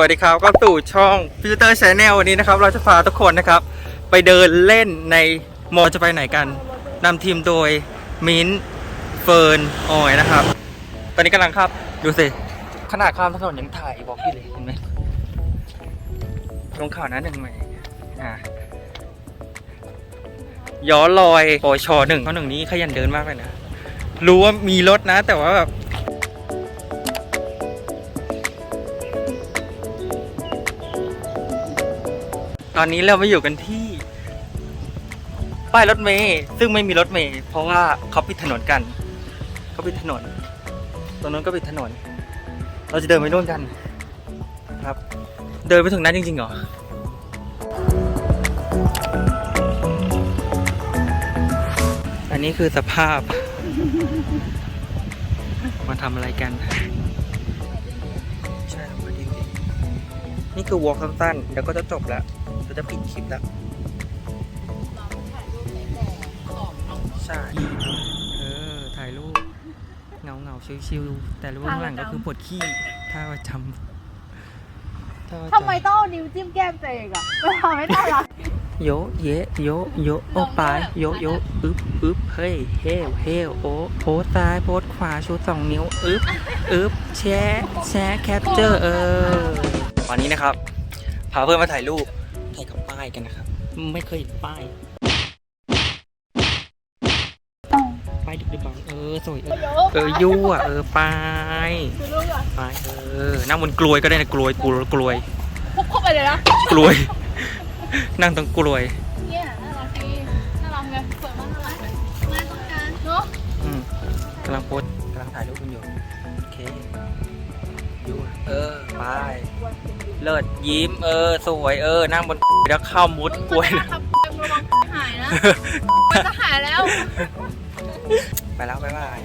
วัสดีครับก็สู่ช่องฟิลเตอร์ชาแนลวันนี้นะครับ เราจะพาทุกคนนะครับ ไปเดินเล่นในมอจะไปไหนกันนำทีมโดยมิ้นเฟิร์นออยนะครับ ตอนนี้กำลังครับ ดูสิ ขนาดข้ามถนนยังถ่ายบอกอยู่เลยเห็นไหมลงข่าวนะหนึ่งใหม่อะย้อนรอยปอชอหนึ่งเพราหนึ่งนี้ขยันเดินมากเลยนะ รู้ว่ามีรถนะ แต่ว่าแบบ ตอนนี้เรามาอยู่กันที่ ป้ายรถเมย์ซึ่งไม่มีรถเมย์เพราะว่าเขาปิดถนนกันเขาปิดถนน ตรงนั้นก็ปิดถนน เราจะเดินไปนู่นกันครับ เดินไปถึงนั้นจริงๆเหรออันนี้คือสภาพ มาทำอะไรกัน ใช่มาจริงๆนี่คือวอล์กสั้นๆเดี๋ยวก็จะจบแล้ว จะปิดคลิปแล้วใช่เออ ถ่ายรูปเงาเงาๆชิวๆแต่รูปข้างหลังก็คือปวดขี้ท่าประจำท่าประจำ ทำไมต้องเอานิ้วจิ้มแก้มตัวเองอะมันทำให้น่ารักโยเยโยโยโอปายโยโยอึบอึบเฮ้ยเฮลเฮลโอโพสซ้ายโพสขวาชูสองนิ้วอึบอึบแชร์แชร์แคปเจอร์เออวันนี้นะครับ พาเพื่อนมาถ่ายรูปถ่ายกับป้ายกันนะครับ ไม่เคยเห็นป้าย ป้ายดึกดึกๆเออสวยเออเออยั่วเออป้ายป้ายเออนั่งบนกลวยก็ได้นะกลวยกลวยกลวยพุบเข้าไปเลยนะกลวย นั่งตรงกลวยเนี่ยน่ารักดีน่ารักไงสวยมากน่ารักมาตรงกลางเนาะอืมกำลังโพสต์กำลังถ่ายรูปคุณอยู่โอเคอยู่เออไป เลิศยิ้มเออ สวยเออ นั่งบนแล้วเข้ามุดกล้วยนะทำระวังหายนะมันจะหายแล้ว ไปแล้วบ๊ายบาย